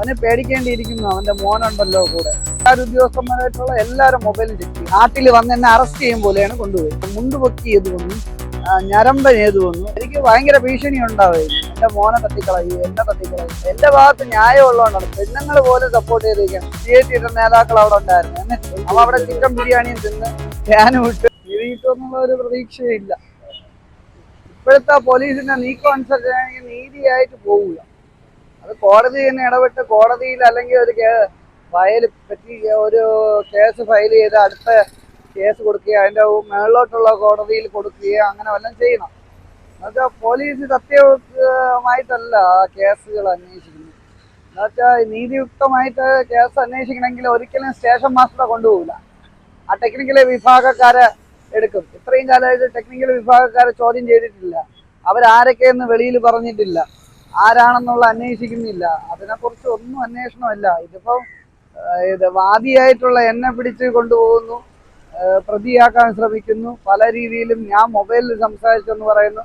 അവന് പേടിക്കേണ്ടിയിരിക്കുന്നു അവന്റെ മോനുണ്ടല്ലോ കൂടെ. സർക്കാർ ഉദ്യോഗസ്ഥന്മാരായിട്ടുള്ള എല്ലാവരും മൊബൈലും ചെക്ക് നാട്ടിൽ വന്ന് എന്നെ അറസ്റ്റ് ചെയ്യും പോലെയാണ് കൊണ്ടുപോയി മുണ്ട് പൊക്കി ഏത് വന്നു ആ, ഞരമ്പൻ ഏത് വന്നു എനിക്ക് ഭയങ്കര ഭീഷണി ഉണ്ടാവുമായിരുന്നു എന്റെ മോനെ തട്ടിക്കളയു എന്നെ തട്ടിക്കളയു. എന്റെ ഭാഗത്ത് ന്യായം ഉള്ളതാണ് പെണ്ണുങ്ങൾ പോലെ സപ്പോർട്ട് ചെയ്തിരിക്കുകയാണ്. സി ഐ ടിയുടെ നേതാക്കൾ അവിടെ ഉണ്ടായിരുന്നു. അവ അവിടെ ചിക്കൻ ബിരിയാണിയും തിന്ന് ഫാനും ഇട്ട് എന്നുള്ള ഒരു പ്രതീക്ഷയില്ല. ഇപ്പോഴത്തെ പോലീസിന്റെ നീക്കം അനുസരിച്ചാണെങ്കിൽ നീതിയായിട്ട് പോവുക അത് കോടതി തന്നെ ഇടപെട്ട് കോടതിയിൽ അല്ലെങ്കിൽ ഒരു ഫയൽ പറ്റി ഒരു കേസ് ഫയൽ ചെയ്ത് അടുത്ത കേസ് കൊടുക്കുക അതിന്റെ മേളിലോട്ടുള്ള കോടതിയിൽ കൊടുക്കുക അങ്ങനെ വല്ലതും ചെയ്യണം. എന്നുവെച്ചാൽ പോലീസ് സത്യമായിട്ടല്ല കേസുകൾ അന്വേഷിക്കുന്നത്. എന്നുവെച്ചാൽ നീതിയുക്തമായിട്ട് കേസ് അന്വേഷിക്കണമെങ്കിൽ ഒരിക്കലും സ്റ്റേഷൻ മാസ്റ്ററെ കൊണ്ടുപോകില്ല ആ ടെക്നിക്കൽ വിഭാഗക്കാരെ എടുക്കും. ഇത്രയും കാലമായിട്ട് ടെക്നിക്കൽ വിഭാഗക്കാരെ ചോദ്യം ചെയ്തിട്ടില്ല. അവരാരൊക്കെയെന്ന് വെളിയിൽ പറഞ്ഞിട്ടില്ല. ആരാണെന്നുള്ള അന്വേഷിക്കുന്നില്ല. അതിനെക്കുറിച്ച് ഒന്നും അന്വേഷണമല്ല. ഇതിപ്പോ ഇത് വാദിയായിട്ടുള്ള എന്നെ പിടിച്ച് കൊണ്ടുപോകുന്നു പ്രതിയാക്കാൻ ശ്രമിക്കുന്നു. പല രീതിയിലും ഞാൻ മൊബൈലിൽ സംസാരിച്ചെന്ന് പറയുന്നു.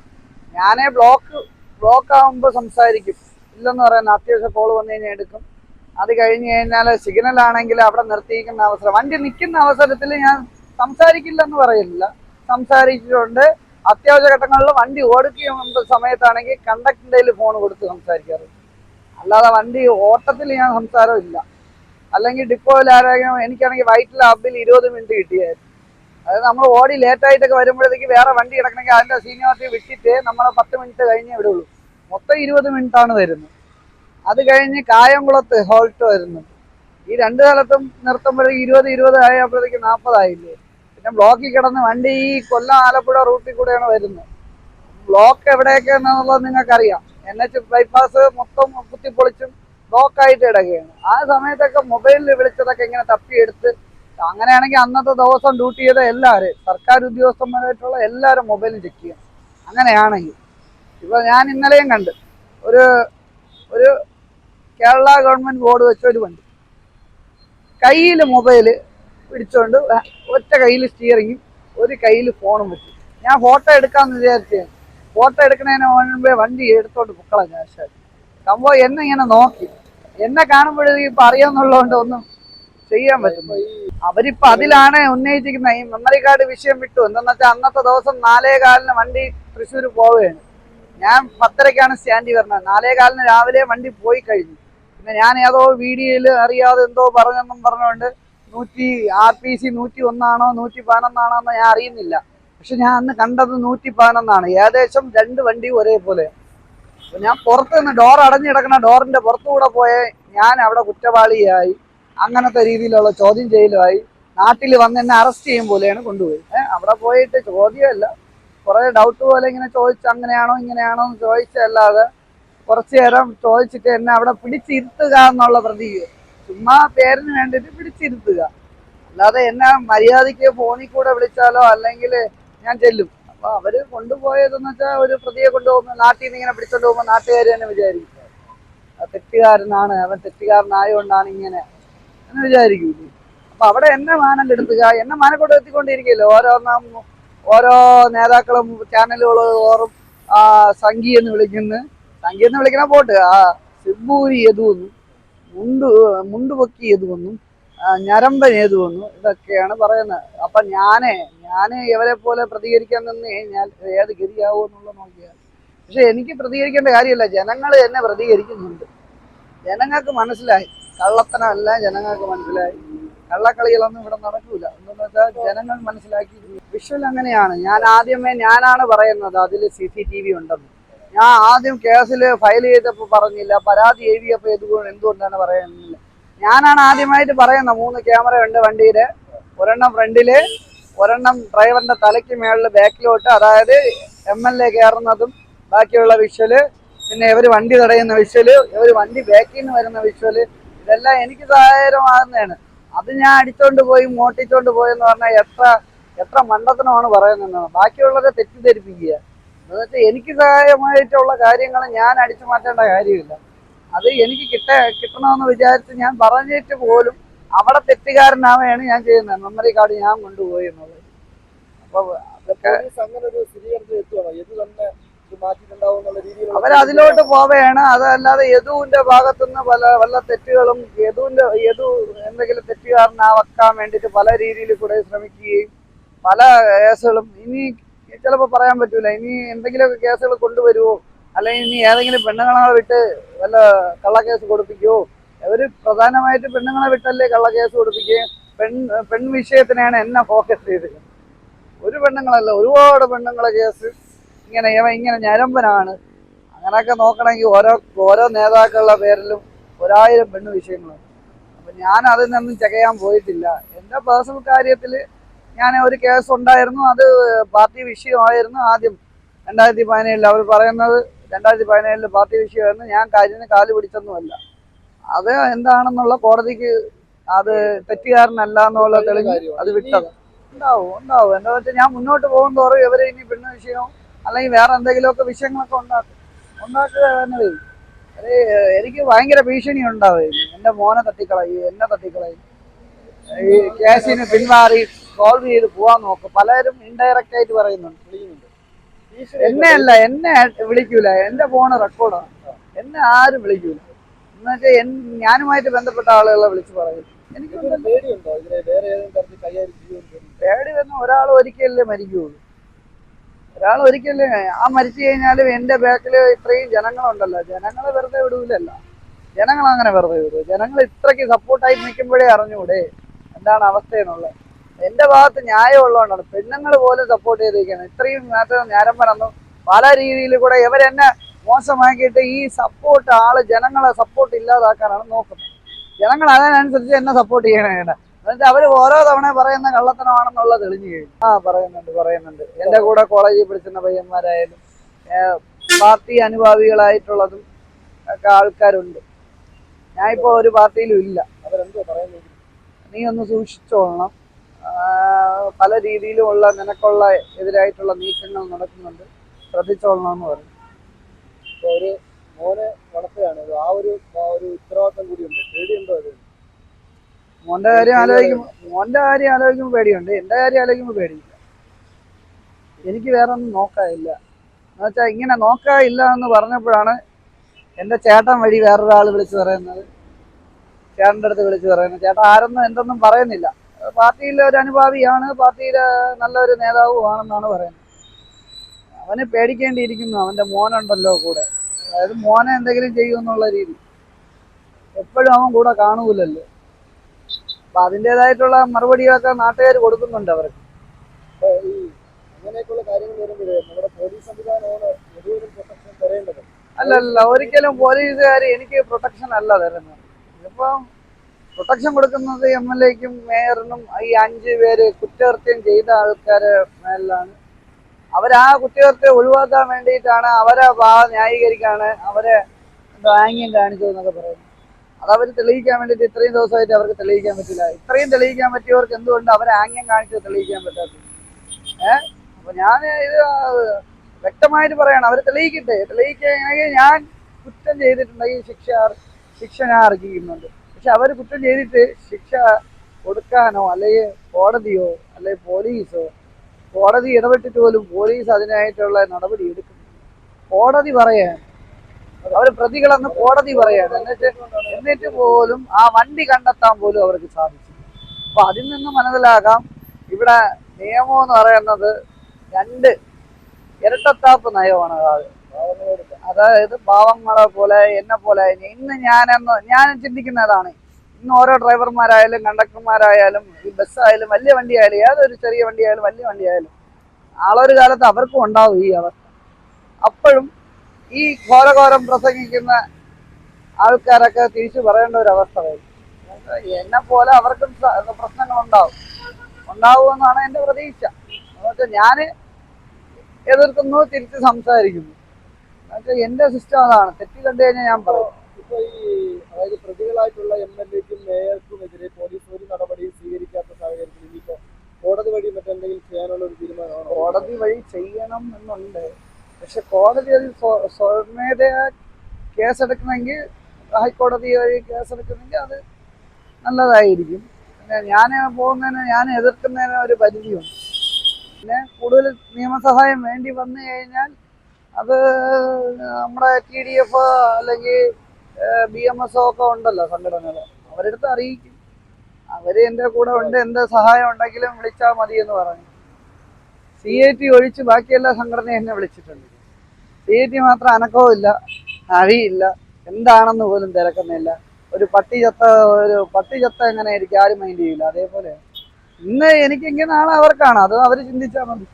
ഞാനേ ബ്ലോക്ക് ബ്ലോക്ക് ആകുമ്പോൾ സംസാരിക്കും. ഇല്ലെന്ന് പറയുന്ന അത്യാവശ്യം കോൾ വന്നു കഴിഞ്ഞാൽ എടുക്കും. അത് കഴിഞ്ഞ് കഴിഞ്ഞാൽ സിഗ്നൽ ആണെങ്കിൽ അവിടെ നിർത്തിയിരിക്കുന്ന അവസരം. വണ്ടി നിൽക്കുന്ന അവസരത്തിൽ ഞാൻ സംസാരിക്കില്ലെന്ന് പറയില്ല സംസാരിച്ചിട്ടുണ്ട്. അത്യാവശ്യ ഘട്ടങ്ങളിൽ വണ്ടി ഓടിക്കുന്ന സമയത്താണെങ്കിൽ കണ്ടക്ടറിന്റെ ഫോൺ കൊടുത്ത് സംസാരിക്കാറ്. അല്ലാതെ വണ്ടി ഓട്ടത്തിൽ ഞാൻ സംസാരമില്ല. അല്ലെങ്കിൽ ഡിപ്പോയിൽ ആരെങ്കിലും എനിക്കാണെങ്കിൽ വൈറ്റിൽ ഹബിൽ ഇരുപത് മിനിറ്റ് കിട്ടിയായിരുന്നു. അതായത് നമ്മൾ ഓടി ലേറ്റായിട്ടൊക്കെ വരുമ്പോഴത്തേക്ക് വേറെ വണ്ടി കിടക്കണമെങ്കിൽ അതിന്റെ സീനിയോറിറ്റി വിട്ടിട്ട് നമ്മൾ പത്ത് മിനിറ്റ് കഴിഞ്ഞേ വിടുള്ളൂ മൊത്തം ഇരുപത് മിനിറ്റ് ആണ് വരുന്നത്. അത് കഴിഞ്ഞ് കായംകുളത്ത് ഹോൾട്ട് വരുന്നുണ്ട്. ഈ രണ്ട് സ്ഥലത്തും നിർത്തുമ്പോഴേക്ക് ഇരുപത് ഇരുപത് ആയപ്പോഴത്തേക്ക് നാൽപ്പതായില്ലേ പിന്നെ ബ്ലോക്കിൽ കിടന്ന് വണ്ടി ഈ കൊല്ലം ആലപ്പുഴ റൂട്ടിൽ കൂടെയാണ് വരുന്നത്. ബ്ലോക്ക് എവിടെയൊക്കെ എന്നുള്ളത് നിങ്ങൾക്കറിയാം. എൻ എച്ച് ബൈപ്പാസ് മൊത്തം കുത്തിപ്പൊളിച്ചും ബ്ലോക്കായിട്ട് കിടക്കുകയാണ് ആ സമയത്തൊക്കെ മൊബൈലിൽ വിളിച്ചതൊക്കെ ഇങ്ങനെ തപ്പിയെടുത്ത് അങ്ങനെയാണെങ്കിൽ അന്നത്തെ ദിവസം ഡ്യൂട്ടി ചെയ്ത എല്ലാവരും സർക്കാർ ഉദ്യോഗസ്ഥന്മാരായിട്ടുള്ള എല്ലാവരും മൊബൈലും ചെക്ക് ചെയ്യണം അങ്ങനെയാണെങ്കിൽ. ഇപ്പോൾ ഞാൻ ഇന്നലെയും കണ്ട്. ഒരു ഒരു കേരള ഗവൺമെന്റ് ബോർഡ് വെച്ച ഒരു വണ്ടി. കയ്യിൽ മൊബൈൽ പിടിച്ചോണ്ട് ഒറ്റ കയ്യിൽ സ്റ്റിയറിങ്ങും ഒരു കയ്യിൽ ഫോണും വെച്ചു. ഞാൻ ഫോട്ടോ എടുക്കാമെന്ന് വിചാരിച്ചു. ഫോട്ടോ എടുക്കുന്നതിന് മുൻപേ വണ്ടി എടുത്തോണ്ട് പൊക്കളാ ഞാൻ സംഭവം എന്നെ ഇങ്ങനെ നോക്കി. എന്നെ കാണുമ്പോഴേക്കും ഇപ്പൊ അറിയാന്നുള്ളതുകൊണ്ട് ഒന്നും ചെയ്യാൻ പറ്റും അവരിപ്പോ അതിലാണ് ഉന്നയിച്ചിരിക്കുന്ന ഈ മെമ്മറി കാർഡ് വിഷയം വിട്ടു. എന്തെന്ന് വെച്ചാൽ അന്നത്തെ ദിവസം നാലേ കാലിന് വണ്ടി തൃശ്ശൂർ പോവുകയാണ്. ഞാൻ പത്തരക്കാണ് സ്റ്റാൻഡിൽ വരുന്നത്. നാലേ കാലിന് രാവിലെ വണ്ടി പോയി കഴിഞ്ഞു. പിന്നെ ഞാൻ ഏതോ വീഡിയോയിൽ അറിയാതെ എന്തോ പറഞ്ഞെന്നും പറഞ്ഞുകൊണ്ട് നൂറ്റി ആർ പി സി നൂറ്റി ഒന്നാണോ നൂറ്റി പതിനൊന്നാണോ എന്ന് ഞാൻ അറിയുന്നില്ല. പക്ഷെ ഞാൻ അന്ന് കണ്ടത് നൂറ്റി പതിനൊന്നാണ് ഏകദേശം രണ്ട് വണ്ടി ഒരേപോലെ. ഞാൻ പുറത്ത് നിന്ന് ഡോർ അടഞ്ഞു ഡോറിന്റെ പുറത്തുകൂടെ പോയ ഞാൻ അവിടെ കുറ്റവാളിയായി. അങ്ങനത്തെ രീതിയിലുള്ള ചോദ്യം ചെയ്യലുമായി നാട്ടിൽ വന്ന് എന്നെ അറസ്റ്റ് ചെയ്യും പോലെയാണ് കൊണ്ടുപോയി. അവിടെ പോയിട്ട് ചോദ്യമല്ല. കുറെ ഡൗട്ട് പോലെ ഇങ്ങനെ ചോദിച്ച അങ്ങനെയാണോ ഇങ്ങനെയാണോ എന്ന് ചോദിച്ചല്ലാതെ കുറച്ചു നേരം ചോദിച്ചിട്ട് എന്നെ അവിടെ പിടിച്ചിരുത്തുക എന്നുള്ള പ്രതീക ചുമ്മാ പേരിന് വേണ്ടിയിട്ട് പിടിച്ചിരുത്തുക. അല്ലാതെ എന്നെ മര്യാദയ്ക്ക് ഫോണിൽ കൂടെ വിളിച്ചാലോ അല്ലെങ്കിൽ ഞാൻ ചെല്ലും. അപ്പൊ അവർ കൊണ്ടുപോയതെന്ന് വെച്ചാൽ ഒരു പ്രതിയെ കൊണ്ടുപോകുമ്പോൾ നാട്ടിൽ നിന്ന് ഇങ്ങനെ പിടിച്ചോണ്ട് പോകുമ്പോൾ നാട്ടുകാർ തന്നെ വിചാരിക്കും. തെറ്റുകാരനാണ് അവൻ തെറ്റുകാരനായതുകൊണ്ടാണ് ഇങ്ങനെ. എന്ന് വിചാരിക്കൂലേ അപ്പൊ അവിടെ എന്നെ മാനം കെടുത്തുക എന്നെ മാനം എത്തിക്കൊണ്ടിരിക്കല്ലോ എത്തിക്കൊണ്ടിരിക്കുകയല്ലോ? ഓരോന്നും ഓരോ നേതാക്കളും ചാനലുകളും ഓറും ആ സംഘി എന്ന് വിളിക്കുന്നു സംഘി എന്ന് വിളിക്കണ പോട്ട് ആ സിബൂരി എതുവെന്നും മുണ്ട് മുണ്ട് പൊക്കി എതുവെന്നും ആ, ഞരമ്പൻ വന്നു? ഇതൊക്കെയാണ് പറയുന്നത്. അപ്പൊ ഞാനേ ഞാൻ ഇവരെ പോലെ പ്രതികരിക്കാൻ നിന്ന് കഴിഞ്ഞാൽ ഏത് ഗതിയാവോ എന്നുള്ള നോക്കിയാൽ പക്ഷെ എനിക്ക് പ്രതികരിക്കേണ്ട കാര്യമല്ല. ജനങ്ങൾ എന്നെ പ്രതികരിക്കുന്നുണ്ട്. ജനങ്ങൾക്ക് മനസ്സിലായി. കള്ളത്തനമല്ല ജനങ്ങൾക്ക് മനസ്സിലായി. കള്ളക്കളികളൊന്നും ഇവിടെ നടക്കൂല. എന്തെന്ന് വെച്ചാൽ ജനങ്ങൾ മനസ്സിലാക്കി. വിഷ്വൽ അങ്ങനെയാണ്. ഞാൻ ആദ്യമേ ഞാനാണ് പറയുന്നത്. അതിൽ സി സി ടി വി ഉണ്ടെന്ന്. ഞാൻ ആദ്യം കേസിൽ ഫയൽ ചെയ്തപ്പോൾ പറഞ്ഞില്ല പരാതി എഴുതിയപ്പോൾ എന്തുകൊണ്ട് എന്തുകൊണ്ടാണ് പറയുന്നില്ല ഞാനാണ് ആദ്യമായിട്ട് പറയുന്നത് മൂന്ന് ക്യാമറ ഉണ്ട് വണ്ടിയിൽ ഒരെണ്ണം ഫ്രണ്ടിൽ ഒരെണ്ണം ഡ്രൈവറിന്റെ തലയ്ക്ക് മേളിൽ ബാക്കിലോട്ട് അതായത് എം എൽ എ കയറുന്നതും ബാക്കിയുള്ള വിഷ്വൽ പിന്നെ ഇവർ വണ്ടി തടയുന്ന വിഷ്വൽ ഇവർ വണ്ടി ബാക്കിൽ നിന്ന് വരുന്ന വിഷ്വൽ ഇതെല്ലാം എനിക്ക് സഹായകരമാകുന്നതാണ്. അത് ഞാൻ അടിച്ചോണ്ട് പോയി മോട്ടിച്ചോണ്ട് പോയെന്ന് പറഞ്ഞാൽ എത്ര എത്ര മണ്ടത്തനമാണ് പറയുന്നത്. ബാക്കിയുള്ളവരെ തെറ്റിദ്ധരിപ്പിക്കുക. എന്നുവെച്ചാൽ എനിക്ക് സഹായമായിട്ടുള്ള കാര്യങ്ങൾ ഞാൻ അടിച്ചു മാറ്റേണ്ട കാര്യമില്ല. അത് എനിക്ക് കിട്ട കിട്ടണമെന്ന് വിചാരിച്ച് ഞാൻ പറഞ്ഞിട്ട് പോലും അവിടെ തെറ്റുകാരനാവുകയാണ് ഞാൻ ചെയ്യുന്നത്. മെമ്മറി കാർഡ് ഞാൻ കൊണ്ടുപോയി എന്നുള്ളത്. അപ്പൊ അതൊക്കെ അങ്ങനെ ഒരു സ്ഥിരീകരണത്തിൽ എത്തുവാണോ? ഇത് തന്നെ അവരതിലോട്ട് പോവുകയാണ് അതല്ലാതെ യദുവിന്റെ ഭാഗത്തുനിന്ന് പല പല തെറ്റുകളും യദുവിന്റെ യദു എന്തെങ്കിലും തെറ്റുകാരനാക്കാൻ വേണ്ടിയിട്ട് പല രീതിയിൽ കൂടെ ശ്രമിക്കുകയും പല കേസുകളും ഇനി ചിലപ്പോൾ പറയാൻ പറ്റൂല. ഇനി എന്തെങ്കിലുമൊക്കെ കേസുകൾ കൊണ്ടുവരുമോ അല്ലെങ്കിൽ ഇനി ഏതെങ്കിലും പെണ്ണുങ്ങളെ വിട്ട് വല്ല കള്ളക്കേസ് കൊടുപ്പിക്കുമോ അവർ പ്രധാനമായിട്ട് പെണ്ണുങ്ങളെ വിട്ടല്ലേ കള്ളക്കേസ് കൊടുപ്പിക്കുകയും പെൺ പെൺ വിഷയത്തിനെയാണ് എന്നെ ഫോക്കസ് ചെയ്ത് ഒരു പെണ്ണുങ്ങളല്ല ഒരുപാട് പെണ്ണുങ്ങളെ കേസ് ഇങ്ങനെ ഇവ ഇങ്ങനെ ഞരമ്പനാണ്. അങ്ങനെയൊക്കെ നോക്കണമെങ്കിൽ ഓരോ ഓരോ നേതാക്കളുടെ പേരിലും ഒരായിരം പെണ്ണ് വിഷയങ്ങളുണ്ട്. അപ്പൊ ഞാൻ അതിൽ നിന്നും ചകയാൻ പോയിട്ടില്ല. എന്റെ പേഴ്സണൽ കാര്യത്തിൽ ഞാൻ ഒരു കേസ് ഉണ്ടായിരുന്നു. അത് പാർട്ടി വിഷയമായിരുന്നു ആദ്യം. രണ്ടായിരത്തി പതിനേഴിൽ അവർ പറയുന്നത് രണ്ടായിരത്തി പതിനേഴിൽ പാർട്ടി വിഷയമായിരുന്നു. ഞാൻ കാര്യത്തിന് കാൽ പിടിച്ചൊന്നുമല്ല. അത് എന്താണെന്നുള്ള കോടതിക്ക് അത് തെറ്റുകാരനല്ല എന്നുള്ള തെളിഞ്ഞ് അത് വിട്ടത്. ഉണ്ടാവും ഉണ്ടാവും. എന്താ വെച്ചാൽ ഞാൻ മുന്നോട്ട് പോകും തോറും ഇവരെ ഇനി പിന്നെ വിഷയം അല്ലെങ്കിൽ വേറെ എന്തെങ്കിലുമൊക്കെ വിഷയങ്ങളൊക്കെ ഉണ്ടാക്കും. ഉണ്ടാക്കുക തന്നെ വരും എനിക്ക് ഭയങ്കര ഭീഷണി ഉണ്ടാവും എന്റെ മോനെ തട്ടിക്കളയും എന്നെ തട്ടിക്കളയും. ഈ കേസിന് പിന്മാറി സോൾവ് ചെയ്ത് പോവാൻ നോക്കും. പലരും ഇൻഡയറക്റ്റ് ആയിട്ട് പറയുന്നുണ്ട് വിളിക്കുന്നുണ്ട്. എന്നെ അല്ല എന്നെ വിളിക്കൂല. എന്റെ ഫോണ് റെക്കോർഡാണ് എന്നെ ആരും വിളിക്കൂല. എന്നുവെച്ചാൽ ഞാനുമായിട്ട് ബന്ധപ്പെട്ട ആളുകളെ വിളിച്ച് പറയും. എനിക്ക് പേടി വന്ന ഒരാൾ ഒരിക്കലല്ലേ മരിക്കുകയുള്ളൂ ഒരാൾ ഒരിക്കലേ ആ മരിച്ചു കഴിഞ്ഞാലും എന്റെ ബാക്കിൽ ഇത്രയും ജനങ്ങളുണ്ടല്ലോ. ജനങ്ങളെ വെറുതെ വിടൂലല്ല. ജനങ്ങൾ അങ്ങനെ വെറുതെ വിടൂ. ജനങ്ങൾ ഇത്രയ്ക്ക് സപ്പോർട്ടായി നിൽക്കുമ്പോഴേ അറിഞ്ഞൂടെ എന്താണ് അവസ്ഥ എന്നുള്ളത് എന്റെ ഭാഗത്ത് ന്യായം ഉള്ളതുകൊണ്ടാണ്. പെണ്ണുങ്ങൾ പോലും സപ്പോർട്ട് ചെയ്തിരിക്കുകയാണ്. ഇത്രയും നേരത്തെ പറഞ്ഞു പല രീതിയിൽ കൂടെ ഇവരെന്നെ മോശമാക്കിയിട്ട് ഈ സപ്പോർട്ട് ആൾ ജനങ്ങളെ സപ്പോർട്ട് ഇല്ലാതാക്കാനാണ് നോക്കുന്നത്. ജനങ്ങൾ അതിനനുസരിച്ച് എന്നെ സപ്പോർട്ട് ചെയ്യണേ എന്നിട്ട് അവർ ഓരോ തവണ പറയുന്ന കള്ളത്തനമാണെന്നുള്ള തെളിഞ്ഞു കഴിഞ്ഞു. ആ പറയുന്നുണ്ട് പറയുന്നുണ്ട്. എന്റെ കൂടെ കോളേജിൽ പഠിച്ചിരുന്ന പയ്യന്മാരായാലും പാർട്ടി അനുഭാവികളായിട്ടുള്ളതും ഒക്കെ ആൾക്കാരുണ്ട്. ഇപ്പോ ഒരു പാർട്ടിയിലും ഇല്ല. അവരെന്തോ പറയുന്നത്? നീ ഒന്ന് സൂക്ഷിച്ചോളണം പല രീതിയിലുമുള്ള നിനക്കുള്ള എതിരായിട്ടുള്ള നീക്കങ്ങൾ നടക്കുന്നുണ്ട്. ശ്രദ്ധിച്ചോളണം എന്ന് പറഞ്ഞു. ഇപ്പൊ ഒരു മോനെ വളർത്തുകയാണ്. ആ ഒരു ഒരു ഉത്തരവാദിത്തം കൂടിയുണ്ട്. പേടിയുണ്ടോ അത്? മോന്റെ കാര്യം ആലോചിക്കുമ്പോൾ മോന്റെ കാര്യം ആലോചിക്കുമ്പോൾ പേടിയുണ്ട്. എന്റെ കാര്യം ആലോചിക്കുമ്പോൾ പേടിയില്ല. എനിക്ക് വേറെ ഒന്നും നോക്കാനില്ല. എന്നുവെച്ചാൽ ഇങ്ങനെ നോക്കാനില്ല എന്ന് പറഞ്ഞപ്പോഴാണ് എന്റെ ചേട്ടൻ വഴി വേറൊരാൾ വിളിച്ചു പറയുന്നത്. ചേട്ടന്റെ അടുത്ത് വിളിച്ചു പറയുന്നത് ചേട്ടൻ ആരൊന്നും എന്തൊന്നും പറയുന്നില്ല. പാർട്ടിയിലെ ഒരു അനുഭാവിയാണ് പാർട്ടിയിലെ നല്ലൊരു നേതാവുമാണെന്നാണ് പറയുന്നത്. അവന് പേടിക്കേണ്ടിയിരിക്കുന്നു അവന്റെ മോനുണ്ടല്ലോ കൂടെ. അതായത് മോനെ എന്തെങ്കിലും ചെയ്യുമെന്നുള്ള രീതി. എപ്പോഴും അവൻ കൂടെ കാണൂലല്ലോ. അപ്പൊ അതിന്റെതായിട്ടുള്ള മറുപടികളൊക്കെ നാട്ടുകാർ കൊടുക്കുന്നുണ്ട് അവർക്ക്. അങ്ങനെയൊക്കെയുള്ള കാര്യങ്ങൾ വരുമ്പോഴേ നമ്മുടെ പോലീസ് സംവിധാനമാണ് അല്ലല്ല ഒരിക്കലും പോലീസുകാർ എനിക്ക് പ്രൊട്ടക്ഷൻ അല്ല തരുന്നത്. ഇതിപ്പം പ്രൊട്ടക്ഷൻ കൊടുക്കുന്നത് എം എൽ എക്കും മേയറിനും ഈ അഞ്ച് പേര് കുറ്റകൃത്യം ചെയ്ത ആൾക്കാരെ മേലാണ്. അവരാ കുറ്റകൃത്യം ഒഴിവാക്കാൻ വേണ്ടിയിട്ടാണ് അവരെ ഭാഗം ന്യായീകരിക്കാണ് അവരെ എന്തോ കാണിച്ചത് കാണിച്ചു എന്നൊക്കെ പറയുന്നത് അതവർ തെളിയിക്കാൻ വേണ്ടിയിട്ട് ഇത്രയും ദിവസമായിട്ട് അവർക്ക് തെളിയിക്കാൻ പറ്റില്ല. ഇത്രയും തെളിയിക്കാൻ പറ്റിയവർക്ക് എന്തുകൊണ്ട് അവരെ ആംഗ്യം കാണിച്ച് തെളിയിക്കാൻ പറ്റാത്തത്? ഏഹ് അപ്പൊ ഞാൻ ഇത് വ്യക്തമായിട്ട് പറയണം. അവർ തെളിയിക്കട്ടെ. തെളിയിക്കുകയാണെങ്കിൽ ഞാൻ കുറ്റം ചെയ്തിട്ടുണ്ടെങ്കിൽ ശിക്ഷ ശിക്ഷ ഞാൻ അർഹിക്കുന്നുണ്ട്. പക്ഷെ അവർ കുറ്റം ചെയ്തിട്ട് ശിക്ഷ കൊടുക്കാനോ അല്ലെങ്കിൽ കോടതിയോ അല്ലെങ്കിൽ പോലീസോ കോടതി ഇടപെട്ടിട്ട് പോലും പോലീസ് അതിനായിട്ടുള്ള നടപടി എടുക്കുന്നു കോടതി പറയാണ്. അവർ പ്രതികളെന്ന് കോടതി പറയാണ്. എന്നിട്ട് എന്നിട്ട് പോലും ആ വണ്ടി കണ്ടെത്താൻ പോലും അവർക്ക് സാധിച്ചു അപ്പൊ അതിൽ നിന്ന് മനസ്സിലാക്കാം. ഇവിടെ നിയമം എന്ന് പറയുന്നത് രണ്ട് ഇരട്ടത്താപ്പ് നയമാണ് അത്. അതായത് പാവങ്ങളെ പോലെ എന്നെ പോലെ ഇന്ന് ഞാനെന്ന് ഞാൻ ചിന്തിക്കുന്നതാണ്. ഇന്ന് ഓരോ ഡ്രൈവർമാരായാലും കണ്ടക്ടർമാരായാലും ഈ ബസ്സായാലും വലിയ വണ്ടിയായാലും ഏതൊരു ചെറിയ വണ്ടിയായാലും വലിയ വണ്ടിയായാലും നാളൊരു കാലത്ത് അവർക്കും ഉണ്ടാവും ഈ അവസ്ഥ. അപ്പോഴും ഈ ഘോരഘോരം പ്രസംഗിക്കുന്ന ആൾക്കാരൊക്കെ തിരിച്ചു പറയേണ്ട ഒരു അവസ്ഥ വരും. എന്നെ പോലെ അവർക്കും ഉണ്ടാവും. ഉണ്ടാവുമെന്നാണ് എന്റെ പ്രതീക്ഷ. എന്നുവെച്ചാൽ ഞാൻ എതിർക്കുന്നു തിരിച്ച് സംസാരിക്കുന്നു. എന്നുവെച്ചാൽ എന്റെ സിസ്റ്റം അതാണ്. തെറ്റ് കണ്ടു കഴിഞ്ഞാൽ ഞാൻ പറയും. ഇപ്പൊ ഈ അതായത് പ്രതികളായിട്ടുള്ള എം എൽ എക്കും മേയർക്കും എതിരെ പോലീസ് ഒരു നടപടിയും സ്വീകരിക്കാത്ത സാഹചര്യത്തിൽ ഇനിയിപ്പോ കോടതി വഴി മറ്റെന്തെങ്കിലും ചെയ്യാനുള്ള ഒരു തീരുമാനമാണ്? കോടതി വഴി ചെയ്യണം എന്നുണ്ട്. പക്ഷെ കോടതി അതിൽ സ്വ- സ്വമേധയാ കേസെടുക്കണമെങ്കിൽ ഹൈക്കോടതി വഴി കേസെടുക്കണമെങ്കിൽ അത് നല്ലതായിരിക്കും. പിന്നെ ഞാൻ പോകുന്നതിന് ഞാൻ എതിർക്കുന്നതിന് ഒരു പരിധിയുണ്ട്. പിന്നെ കൂടുതൽ നിയമസഹായം വേണ്ടി വന്നു കഴിഞ്ഞാൽ അത് നമ്മുടെ ടി ഡി എഫ് അല്ലെങ്കിൽ ബി എം എസ് ഒക്കെ ഉണ്ടല്ലോ സംഘടനകൾ അവരെടുത്ത് അറിയിക്കും. അവർ എന്റെ കൂടെ ഉണ്ട് എന്ത് സഹായം ഉണ്ടെങ്കിലും വിളിച്ചാൽ മതി എന്ന് പറഞ്ഞു. സി ഐ ടി ഒഴിച്ച് ബാക്കി എല്ലാ സംഘടനയും എന്നെ വിളിച്ചിട്ടുണ്ട്. സി ഐ ടി മാത്രം അനക്കവും ഇല്ല അറിയില്ല എന്താണെന്ന് പോലും തിരക്കുന്നില്ല. ഒരു പട്ടി ചത്ത ഒരു പട്ടി ചത്ത എങ്ങനെ ആയിരിക്കും ആരും മൈൻഡ് ചെയ്യില്ല. അതേപോലെ ഇന്ന് എനിക്കെങ്കിൽ നാളെ അവർക്കാണ്. അത് അവർ ചിന്തിച്ചാൽ മതി.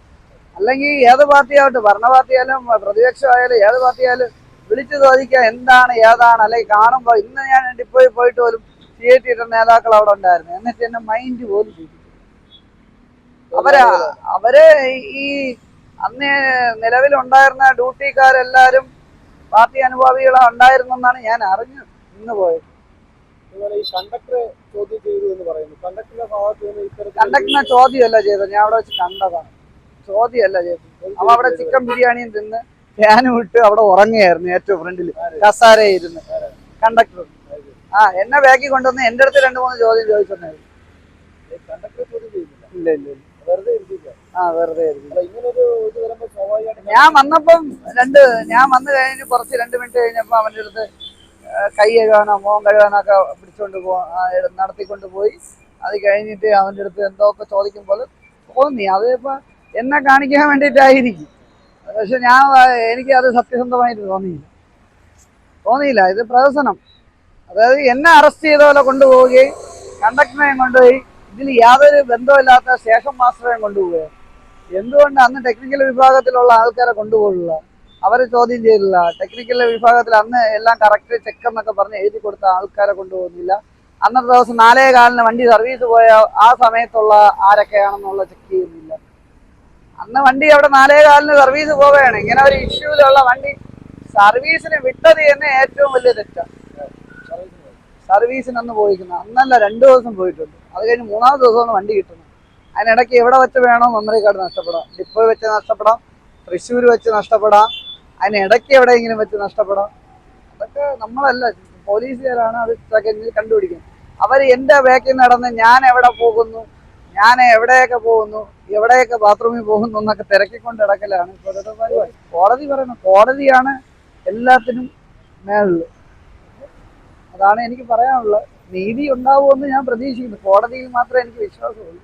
അല്ലെങ്കിൽ ഏത് പാർട്ടിയാവട്ടെ ഭരണ പാർട്ടിയായാലും പ്രതിപക്ഷമായാലും ഏത് പാർട്ടിയായാലും വിളിച്ചു ചോദിക്കുക എന്താണ് ഏതാണ് അല്ലെങ്കിൽ കാണുമ്പോൾ ഇന്ന് ഞാൻ ഡിപ്പോയിൽ പോയിട്ട് പോലും സി ഐ ടിയുടെ നേതാക്കൾ അവിടെ ഉണ്ടായിരുന്നു. എന്നിട്ട് എന്നെ മൈൻഡ് പോലും ചെയ്തു അവരാ അവർ ഈ അന്ന് നിലവിലുണ്ടായിരുന്ന ഡ്യൂട്ടിക്കാരെല്ലാരും പാർട്ടി അനുഭാവികളാ ഉണ്ടായിരുന്നെന്നാണ് ഞാൻ അറിഞ്ഞു ഇന്ന് പോയത്. അതുപോലെ ഈ കണ്ടക്ടറെ ചോദ്യം ചെയ്തു എന്ന് പറയുന്നു. കണ്ടക്ടറിന്റെ ഭാഗത്ത് നിന്ന് ഇത്തരത്തിൽ കണ്ടക്ടറിനെ ചോദ്യമല്ല ചെയ്തത്. ഞാൻ അവിടെ വെച്ച് കണ്ടതാണ്. ചോദ്യമല്ല അവ അവിടെ ചിക്കൻ ബിരിയാണിയും തിന്ന് ഫാനും ഇട്ട് അവിടെ ഉറങ്ങുകയായിരുന്നു ഏറ്റവും ഫ്രണ്ടിൽ. കസാരയിരുന്ന് കണ്ടക്ടർ. ആ എന്നെ ബാക്കി കൊണ്ടുവന്ന് എന്റെ അടുത്ത് രണ്ട് മൂന്ന് ചോദ്യം ചോദിച്ചിട്ടുണ്ടായിരുന്നു ഇല്ല ഇല്ല ആ വെറുതെ ഞാൻ വന്നപ്പം രണ്ട് ഞാൻ വന്നു കഴിഞ്ഞ് കുറച്ച് രണ്ട് മിനിറ്റ് കഴിഞ്ഞപ്പോൾ അവന്റെ അടുത്ത് കൈ കഴുകാനോ മോൻ കഴുകാനോ ഒക്കെ പിടിച്ചോണ്ട് പോ നടത്തിക്കൊണ്ട് പോയി. അത് കഴിഞ്ഞിട്ട് അവന്റെ അടുത്ത് എന്തോ ഒക്കെ ചോദിക്കുമ്പോൾ തോന്നി അതേപ്പോ എന്നെ കാണിക്കാൻ വേണ്ടിയിട്ടായിരിക്കും. പക്ഷെ ഞാൻ എനിക്ക് അത് സത്യസന്ധമായിട്ട് തോന്നിയില്ല. തോന്നിയില്ല ഇത് പ്രഹസനം. അതായത് എന്നെ അറസ്റ്റ് ചെയ്ത പോലെ കൊണ്ടുപോവുകയും കണ്ടക്ടറേയും കൊണ്ടുപോയി ഇതിൽ യാതൊരു ബന്ധമില്ലാത്ത സ്റ്റേഷൻ മാസ്റ്ററെയും കൊണ്ടുപോവുകയാണ്. എന്തുകൊണ്ട് അന്ന് ടെക്നിക്കൽ വിഭാഗത്തിലുള്ള ആൾക്കാരെ കൊണ്ടുപോകില്ല അവരെ ചോദ്യം ചെയ്തില്ല? ടെക്നിക്കൽ വിഭാഗത്തിൽ അന്ന് എല്ലാം കറക്റ്റ് ചെക്ക് എന്നൊക്കെ പറഞ്ഞ് എഴുതി കൊടുത്ത ആൾക്കാരെ കൊണ്ടുപോകുന്നില്ല. അന്നത്തെ ദിവസം നാലേ കാലിന് വണ്ടി സർവീസ് പോയ ആ സമയത്തുള്ള ആരൊക്കെയാണെന്നുള്ള ചെക്ക് ചെയ്യുന്നില്ല. അന്ന് വണ്ടി അവിടെ നാലേ കാലിന് സർവീസ് പോവുകയാണ്. ഇങ്ങനെ ഒരു ഇഷ്യൂലുള്ള വണ്ടി സർവീസിന് വിട്ടത് തന്നെ ഏറ്റവും വലിയ തെറ്റാണ് സർവീസിന് അന്ന് പോയിരിക്കുന്നത്. അന്നല്ല രണ്ടു ദിവസം പോയിട്ടുണ്ട്. അത് കഴിഞ്ഞ് മൂന്നാമത്തെ ദിവസമാണ് വണ്ടി കിട്ടുന്നത്. അതിനിടയ്ക്ക് എവിടെ വെച്ച് വേണോ മെമ്മറി കാർഡ് നഷ്ടപ്പെടാം. ഡിപ്പോ വെച്ച് നഷ്ടപ്പെടാം. തൃശ്ശൂർ വെച്ച് നഷ്ടപ്പെടാം. അതിനിടയ്ക്ക് എവിടെയെങ്കിലും വെച്ച് നഷ്ടപ്പെടാം. അതൊക്കെ നമ്മളല്ല. പോലീസുകാരാണ് അത് സെക്കൻഡിൽ കണ്ടുപിടിക്കുന്നത്. അവർ എന്റെ ബാക്കിൽ നടന്ന് ഞാൻ എവിടെ പോകുന്നു? ഞാൻ എവിടെയൊക്കെ പോകുന്നു? എവിടെയൊക്കെ ബാത്റൂമിൽ പോകുന്നു എന്നൊക്കെ തിരക്കിക്കൊണ്ട് ഇടക്കലാണ് കോടതി പറയുന്നത് കോടതിയാണ് എല്ലാത്തിനും മേളിൽ. അതാണ് എനിക്ക് പറയാനുള്ളത്. നീതി ഉണ്ടാവുമെന്ന് ഞാൻ പ്രതീക്ഷിക്കുന്നു. കോടതിയിൽ മാത്രമേ എനിക്ക് വിശ്വാസമുള്ളൂ.